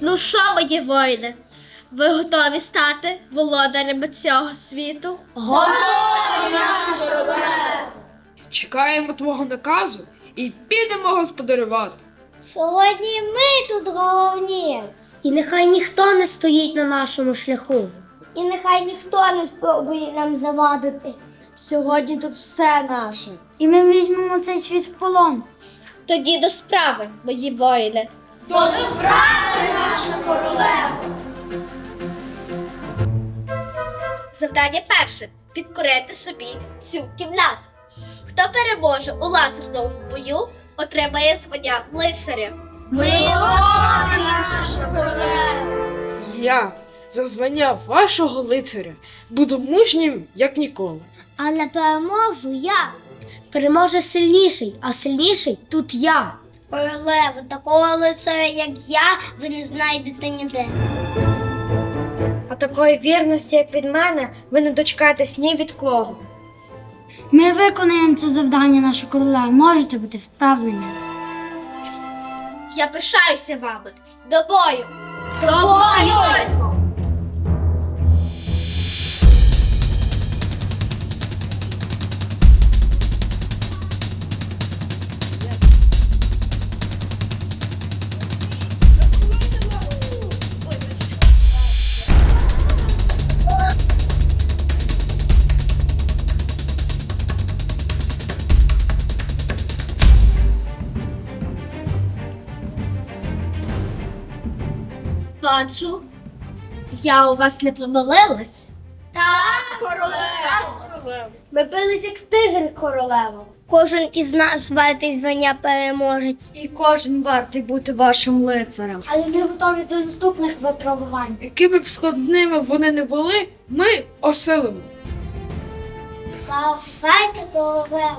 Ну що, мої воїни? Ви готові стати володарями цього світу? Чекаємо твого наказу і підемо господарювати. Сьогодні ми тут головні. І нехай ніхто не стоїть на нашому шляху. І нехай ніхто не спробує нам завадити. Сьогодні тут все наше. І ми візьмемо цей світ в полон. Тоді до справи, мої воїни. Завдання перше підкорити собі цю кімнату. Хто переможе у лазерному бою, отримає звання лицаря. Ми наша королева. Я за звання вашого лицаря буду мужнім, як ніколи. Але переможу я. Переможе сильніший, а сильніший тут я. Королева, такого лицаря, як я, ви не знайдете ніде. А такої вірності, як від мене, ви не дочекаєтесь ні від кого. Ми виконаємо це завдання, наша королева. Можете бути впевнені. Я пишаюся вами. До бою! До бою! Бачу, я у вас не помилилась. Так, королева. Ми бились як тигри королева. Кожен із нас вартий звання переможець. І кожен вартий бути вашим лицарем. Але ми готові до наступних випробувань. Якими б складними вони не були, ми осилимо. Лафайте королева.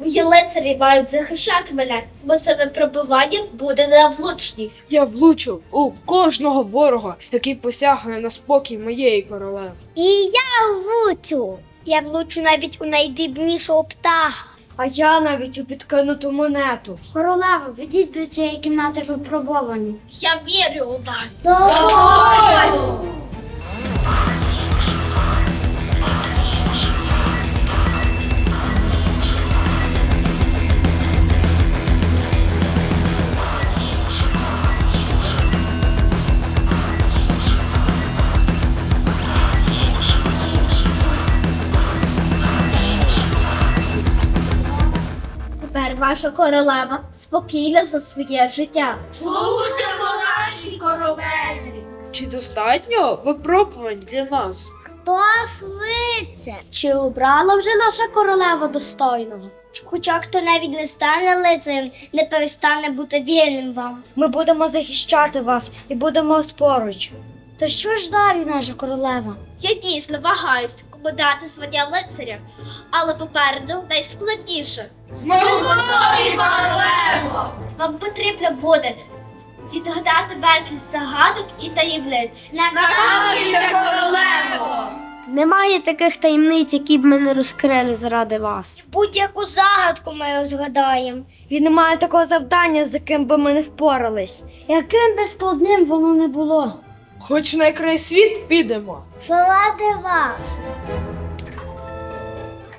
Мої лицарі мають захищати мене, бо це випробування буде на влучність. Я влучу у кожного ворога, який посягне на спокій моєї королеви. І я влучу. Я влучу навіть у найдрібнішого птаха. А я навіть у підкинуту монету. Королева, ведіть до цієї кімнати випробовані. Я вірю у вас. Тепер ваша королева спокійна за своє життя. Служимо нашій королеві. Чи достатньо випробувань для нас? Хто швидше? Чи обрала вже наша королева достойного? Хоча хто навіть не стане лицарем, не перестане бути вірним вам. Ми будемо захищати вас і будемо поруч. То що ж далі, наша королева? Я дійсно вагаюся, кому дати звання лицаря, але попереду найскладніше. Ми готові, королево. Вам потрібно буде відгадати безліч загадок і таємниць. Наказуйте, королево. Немає таких таємниць, які б ми не розкрили заради вас. Будь-яку загадку ми розгадаємо. І немає такого завдання, з яким би ми не впорались. Яким би складним воно не було. Хоч на край світ підемо. Заради вас.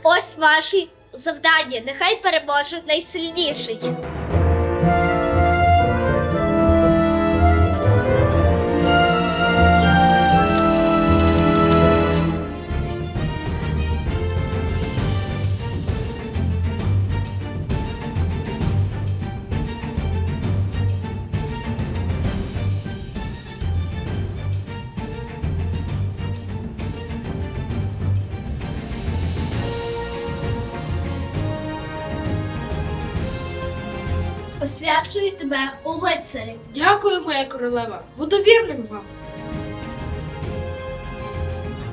Ось ваші завдання. Нехай переможе найсильніший. Посвячую тебе у лицарі. Дякую, моя королева. Буду вірним вам.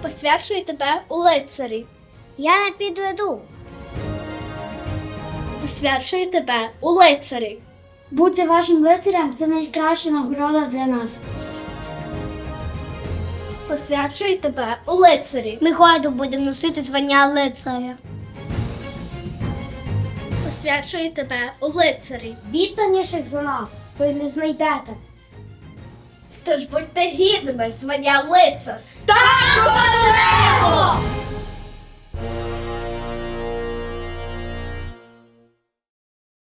Посвячую тебе у лицарі. Я не підведу. Посвячую тебе у лицарі. Бути вашим лицарем це найкраща нагорода для нас. Посвячую тебе у лицарі. Ми гордо будемо носити звання лицаря освячує тебе у лицарі, вітаніших за нас ви не знайдете. Тож будьте гідними звання лицар. Так!